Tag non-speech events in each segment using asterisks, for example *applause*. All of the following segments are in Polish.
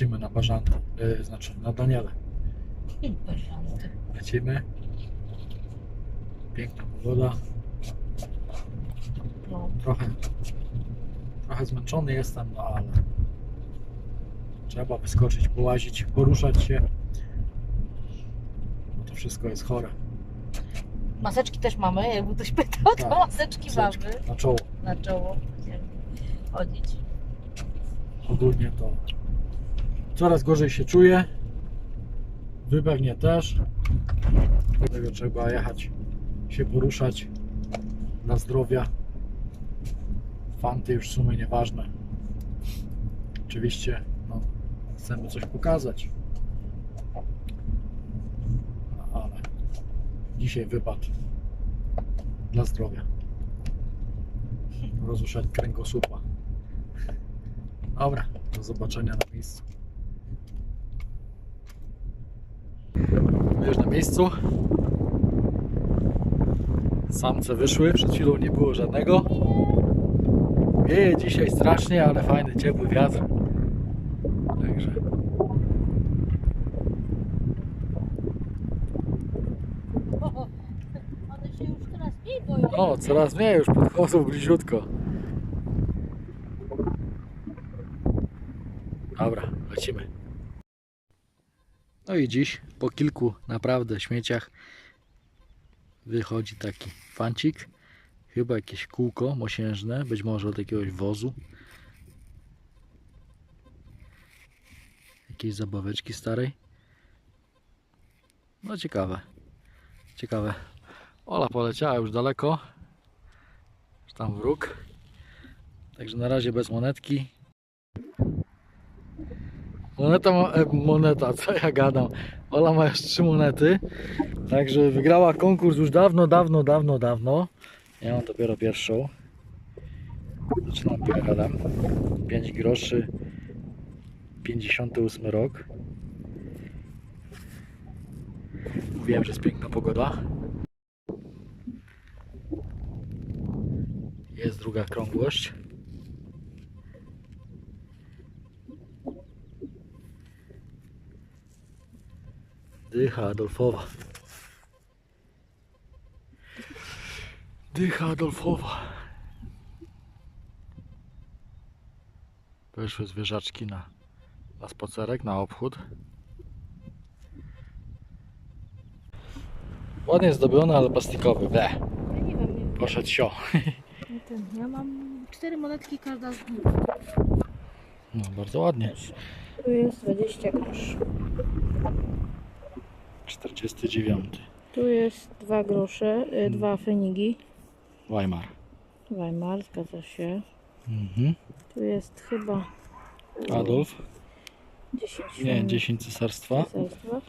lecimy na Bażanty, yy, znaczy na Daniele. Lecimy. Piękna pogoda. No. Trochę, trochę zmęczony jestem, no ale trzeba wyskoczyć, połazić, poruszać się. No to wszystko jest chore. Maseczki też mamy, jakby ktoś pytał, to Tak, maseczki Maseczki mamy Na czoło. na czoło. Będziemy chodzić. Ogólnie to coraz gorzej się czuję. Wy pewnie też. Dlatego trzeba jechać, się poruszać dla zdrowia. Fanty już w sumie nieważne. Oczywiście no, chcemy coś pokazać. Ale dzisiaj wypad dla zdrowia. Rozruszać kręgosłupa. Dobra, do zobaczenia na miejscu. My już na miejscu. Samce wyszły, przed chwilą nie było żadnego. Wieje dzisiaj strasznie, ale fajny, ciepły wiatr. Także One się już teraz mniej boją. o, coraz mniej już podchodzą bliziutko. Dobra, lecimy. No i dziś po kilku naprawdę śmieciach wychodzi taki fancik. Chyba jakieś kółko mosiężne, być może od jakiegoś wozu. Jakiejś zabaweczki starej. No ciekawe. Ciekawe. Ola poleciała już daleko. Już tam wróg. Także na razie bez monetki. Moneta, ma, e, moneta, *laughs* co ja gadam. Ola ma już trzy monety. Także wygrała konkurs już dawno, dawno, dawno, dawno. Ja mam dopiero pierwszą. Zaczynam PRL-em. 5 groszy. 58 rok. Mówiłem, że jest piękna pogoda. Jest druga krągłość. Dycha Adolfowa. Dycha Adolfowa. Weszły zwierzaczki na, na spacerek, na obchód. Ładnie zdobione, ale plastikowy. Ble. Ja nie wiem, Poszedł sio. nie ten. Ja mam cztery monetki, każda z nich. No, bardzo ładnie. Tu jest 20 groszy. 49. Tu jest dwa grosze, y, dwa fenigi. Weimar. Weimar, zgadza się. Mhm. Tu jest chyba Adolf. 10 Nie, fenigi 10 cesarstwa. cesarstwa.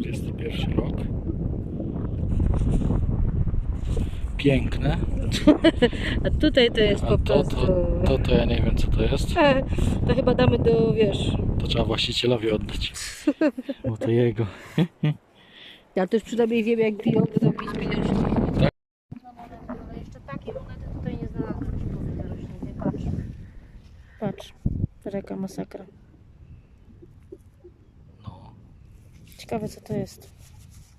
21 rok. Piękne. *laughs* A tutaj to jest A po to, prostu... to, to, to ja nie wiem co to jest. E, *laughs* To chyba damy do, wiesz... To trzeba właścicielowi oddać. *laughs* Bo to jego. Ja też przynajmniej wiem jak to pić pieniążki. Tak. Ale jeszcze takie monety tutaj nie znalazłem, ci powiem zarośniętej. Patrz. Patrz. Taka masakra. No, Ciekawe co to jest.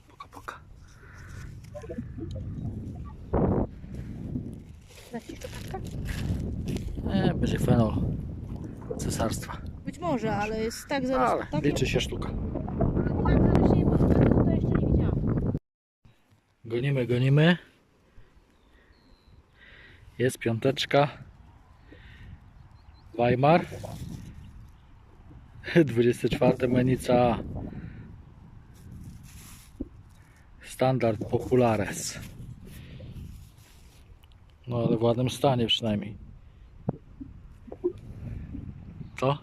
poka poka. Znasz jeszcze paczka? Nie, będzie fenol. Cesarstwa. Może, ale jest tak zaraz... Ale tak, liczy się sztuka. tak bo tutaj jeszcze nie widziałam. Gonimy, gonimy. Jest piąteczka. Weimar. *laughs* 24 menica. Standard Populares. No ale w ładnym stanie przynajmniej. Co?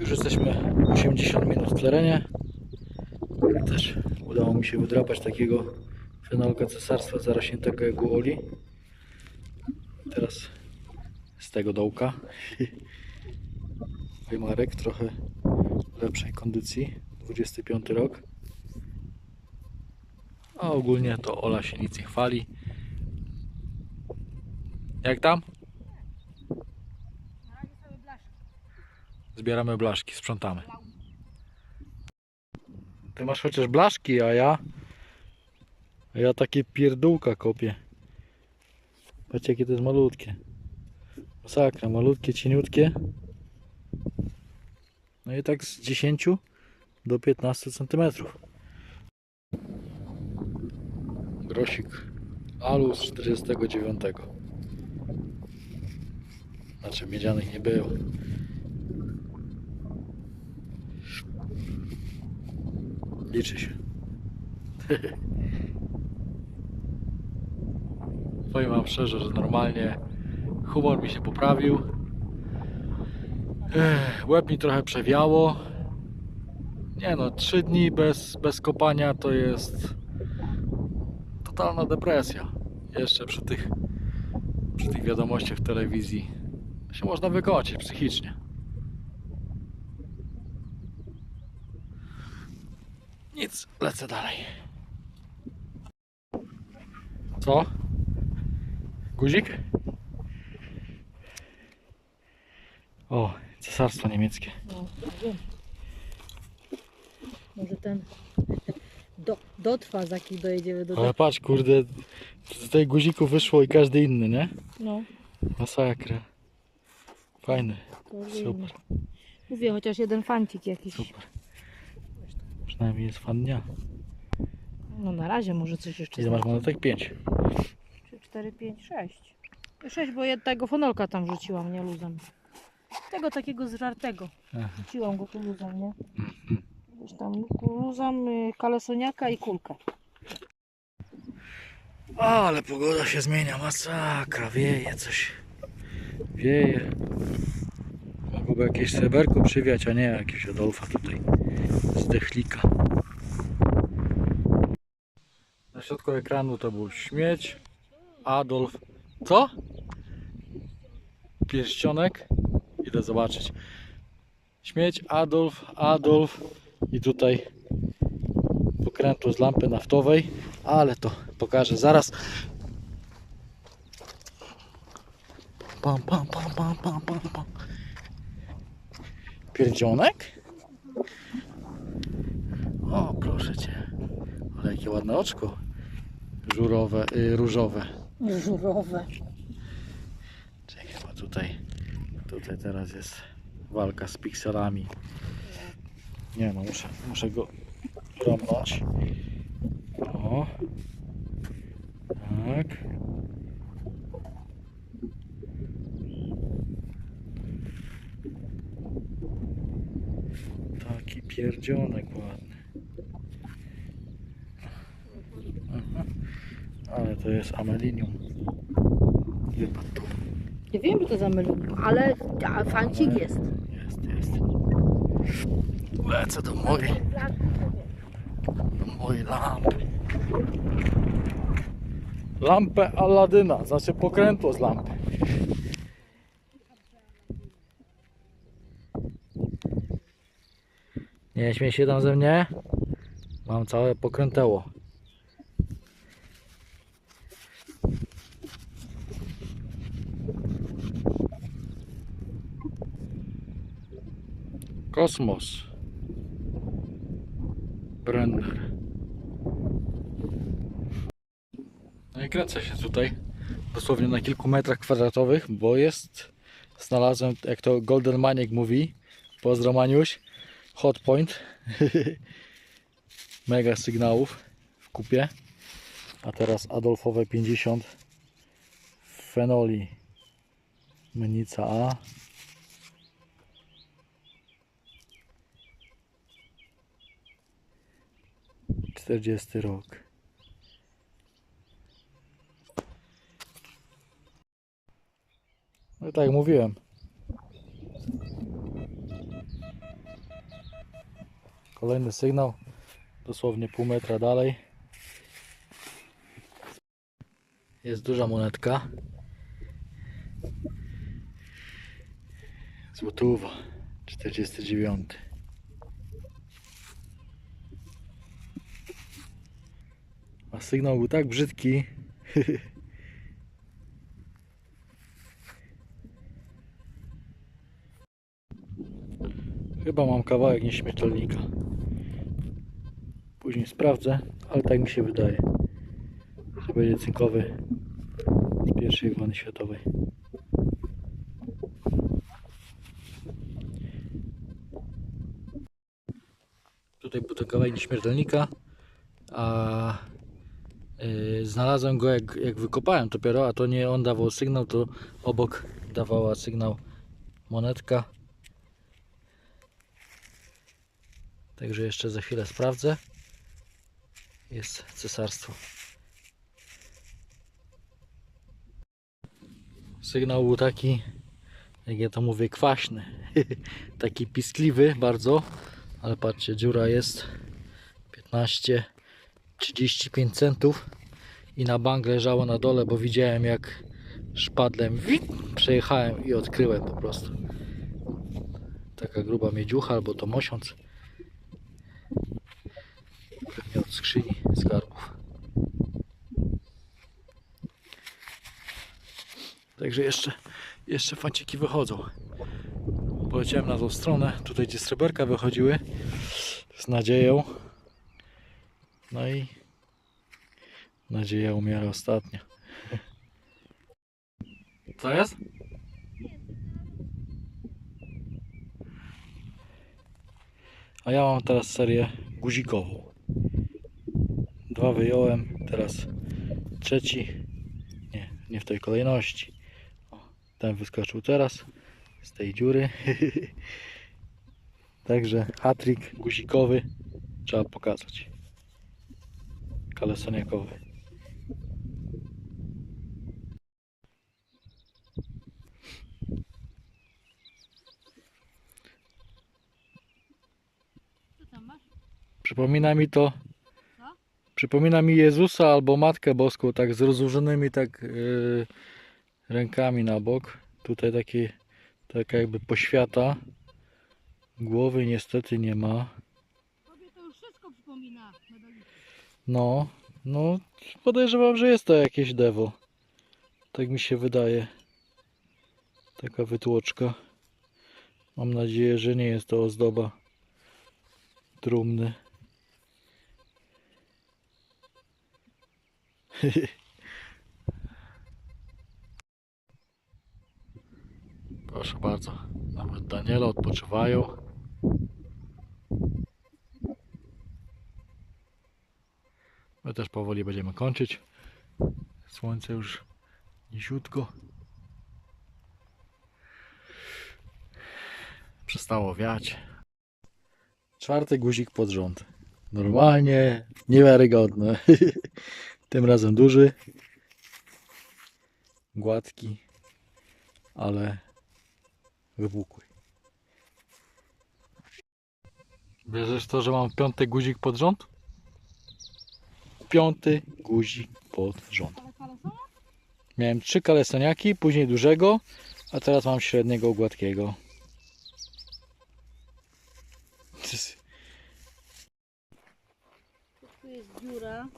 Już jesteśmy 80 minut w terenie. Też udało mi się wydrapać takiego fenolka cesarstwa zarośniętego jak u Oli. Teraz z tego dołka. *laughs* Wymarek trochę lepszej kondycji. 25 rok. A ogólnie to Ola się nic nie chwali. Jak tam? Zbieramy blaszki, sprzątamy. Ty masz chociaż blaszki, a ja... A ja takie pierdółka kopię. Patrzcie jakie to jest malutkie. Masakra, malutkie, cieniutkie. No i tak z 10 do 15 centymetrów. Grosik alu z 49. Znaczy miedzianych nie było. Liczy się. *laughs* Powiem wam szczerze, że normalnie humor mi się poprawił. Łeb mi trochę przewiało. Nie no, trzy dni bez, bez kopania to jest totalna depresja. Jeszcze przy tych, przy tych wiadomościach w telewizji się można wykończyć psychicznie. Nic, lecę dalej. Co? Guzik? O, cesarstwo niemieckie. No, wiem. Może ten do, dotrwa, zanim dojedziemy do Ale patrz, kurde, z tej guziku wyszło i każdy inny, nie? No, Masakra. Fajny, super. Mówię, chociaż jeden fancik jakiś. super. Przynajmniej jest fan dnia. No na razie może coś jeszcze Ile masz znajdzie. monetek? 5. 3, 4, 5, 6. 6, bo jednego fonolka tam wrzuciłam, nie luzem. Tego takiego zżartego. Aha. Wrzuciłam go tu luzem, nie? Gdzieś tam luzam, y, kalesoniaka i kulkę. Ale pogoda się zmienia, masakra, wieje coś. Wieje. Mogłoby jakieś sreberko przywiać, a nie jakiegoś Adolfa tutaj. Zdechlika. Na środku ekranu to był śmieć. Adolf. Co? Pierścionek. Idę zobaczyć. Śmieć, Adolf, Adolf. I tutaj pokrętło z lampy naftowej. Ale to pokażę zaraz. Pam, pam, pam, pam, pam, pam. Pierdzionek? O, proszę cię. Ale jakie ładne oczko. Żurowe, y, różowe. Żurowe. Czekaj, bo tutaj, tutaj teraz jest walka z pikselami. Nie no, muszę, muszę go romnąć. O. Tak. Taki pierdzionek ładny. Ale to jest amelinium. Wypadł tu. Nie wiem, że to zamyliłem, ale a, fancik jest. Jest, jest. Lecę do mojej, do mojej lampy. Lampę Aladyna, znaczy pokrętło z lampy. Nie śmiej się tam ze mnie. Mam całe pokręteło. Kosmos. Brenner. No i kręcę się tutaj. Dosłownie na kilku metrach kwadratowych, bo jest. Znalazłem, jak to Golden Maniek mówi. Pozdro Maniuś. Hot point. *laughs* Mega sygnałów w kupie. A teraz Adolfowe 50 fenoli. Menica A. 40 rok. No tak mówiłem. Kolejny sygnał. Dosłownie pół metra dalej. Jest duża monetka. Złotówa. 49. Sygnał był tak brzydki. *laughs* Chyba mam kawałek nieśmiertelnika. Później sprawdzę, ale tak mi się wydaje, że będzie cynkowy z pierwszej wojny światowej. Tutaj był to kawałek nieśmiertelnika, a znalazłem go jak, jak wykopałem dopiero, a to nie on dawał sygnał, to obok dawała sygnał monetka. Także jeszcze za chwilę sprawdzę. Jest cesarstwo. Sygnał był taki, jak ja to mówię, kwaśny. *laughs* taki piskliwy bardzo. Ale patrzcie, dziura jest 15, 35 centów i na bank leżało na dole, bo widziałem jak szpadlem przejechałem i odkryłem po prostu. Taka gruba miedziucha albo to mosiąc. Pewnie od skrzyni skarbów. Także jeszcze, jeszcze fanciki wychodzą. Poleciałem na tą stronę, tutaj gdzie sreberka wychodziły z nadzieją. No i nadzieja umiera ostatnia. Co jest? A ja mam teraz serię guzikową. Dwa wyjąłem, teraz trzeci. Nie, nie w tej kolejności. O, ten wyskoczył teraz z tej dziury. *laughs* Także hatrik guzikowy trzeba pokazać. Kalesoniakowy. Przypomina mi to. Przypomina mi Jezusa albo Matkę Boską, tak z rozłożonymi tak yy, rękami na bok. Tutaj takie, taka jakby poświata. Głowy niestety nie ma. Tobie to już wszystko przypomina. No, no podejrzewam, że jest to jakieś dewo. Tak mi się wydaje. Taka wytłoczka. Mam nadzieję, że nie jest to ozdoba trumny. *laughs* Proszę bardzo, nawet Daniela odpoczywają. My też powoli będziemy kończyć. Słońce już niziutko. Przestało wiać. Czwarty guzik pod rząd. Normalnie niewiarygodne. *laughs* Tym razem duży. Gładki, ale wypukły. Bierzesz to, że mam piąty guzik pod rząd? Piąty guzik pod rząd. Miałem trzy kalesoniaki, później dużego, a teraz mam średniego gładkiego. Tu jest dziura.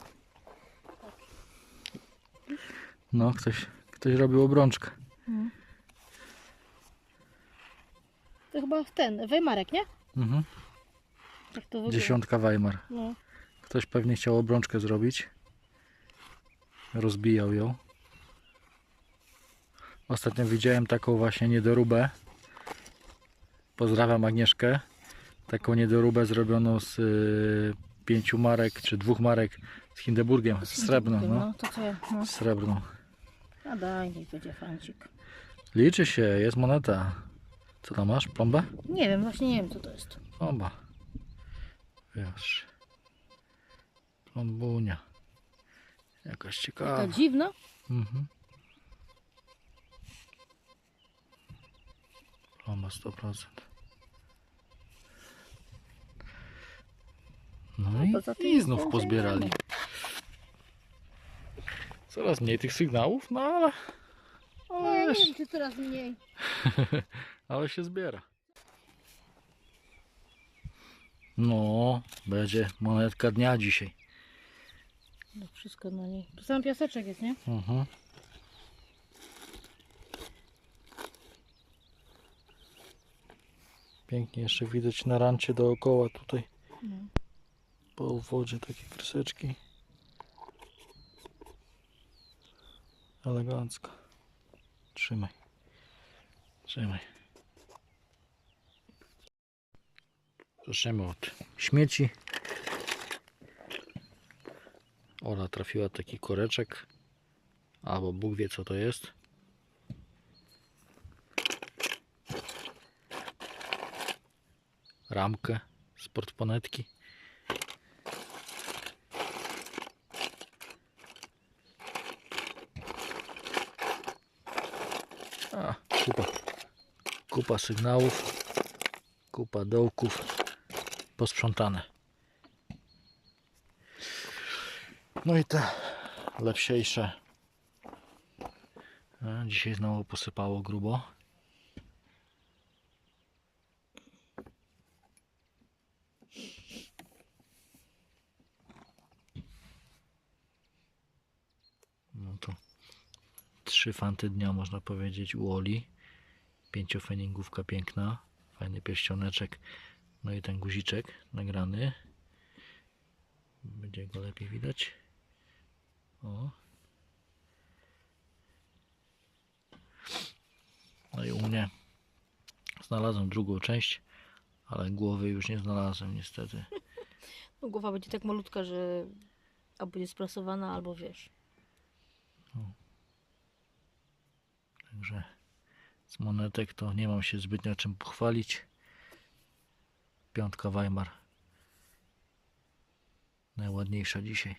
No, ktoś, ktoś robił obrączkę. To chyba w ten, Weimarek, nie? Mhm. Jak to wygląda? Dziesiątka Weimar. No. Ktoś pewnie chciał obrączkę zrobić. Rozbijał ją. Ostatnio widziałem taką właśnie niedoróbę. Pozdrawiam Agnieszkę. Taką niedoróbę zrobioną z y, pięciu marek, czy dwóch marek z Hindenburgiem. Srebrną, no. No, to co ja, no. Srebrną. A daj, niech będzie fancik. Liczy się, jest moneta. Co tam masz? Plombę? Nie wiem, właśnie nie wiem co to jest. Plomba. Wiesz. Plombunia. Jakaś ciekawa. Taka dziwna. Mhm. Plomba 100%. No A i, i znów pozbierali. Coraz mniej tych sygnałów, no ale, No, ale, ja nie wiem, czy coraz mniej. *laughs* ale się zbiera. No, będzie monetka dnia dzisiaj. No wszystko na niej. Tu sam piaseczek jest, nie? Mhm. Pięknie jeszcze widać na rancie dookoła tutaj No. po wodzie takie kreseczki. Elegancko. Trzymaj. Trzymaj. Zaczniemy od śmieci. Ola trafiła taki koreczek. Albo Bóg wie co to jest. Ramkę z portponetki. A, kupa, kupa sygnałów, kupa dołków posprzątane. No i te lepsiejsze. A, Dzisiaj znowu posypało grubo. No to trzy fanty dnia można powiedzieć u Oli. Pięciofeningówka piękna. Fajny pierścioneczek. No i ten guziczek nagrany. Będzie go lepiej widać. O. No i u mnie znalazłem drugą część, ale głowy już nie znalazłem niestety. *laughs* No, głowa będzie tak malutka, że albo jest sprasowana, albo wiesz. Także z monetek to nie mam się zbytnio czym pochwalić. Piątka Weimar. Najładniejsza dzisiaj.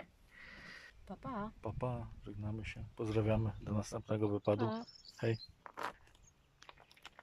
Pa, pa. Papa, żegnamy się. Pozdrawiamy. Do następnego wypadu. pa. Hej.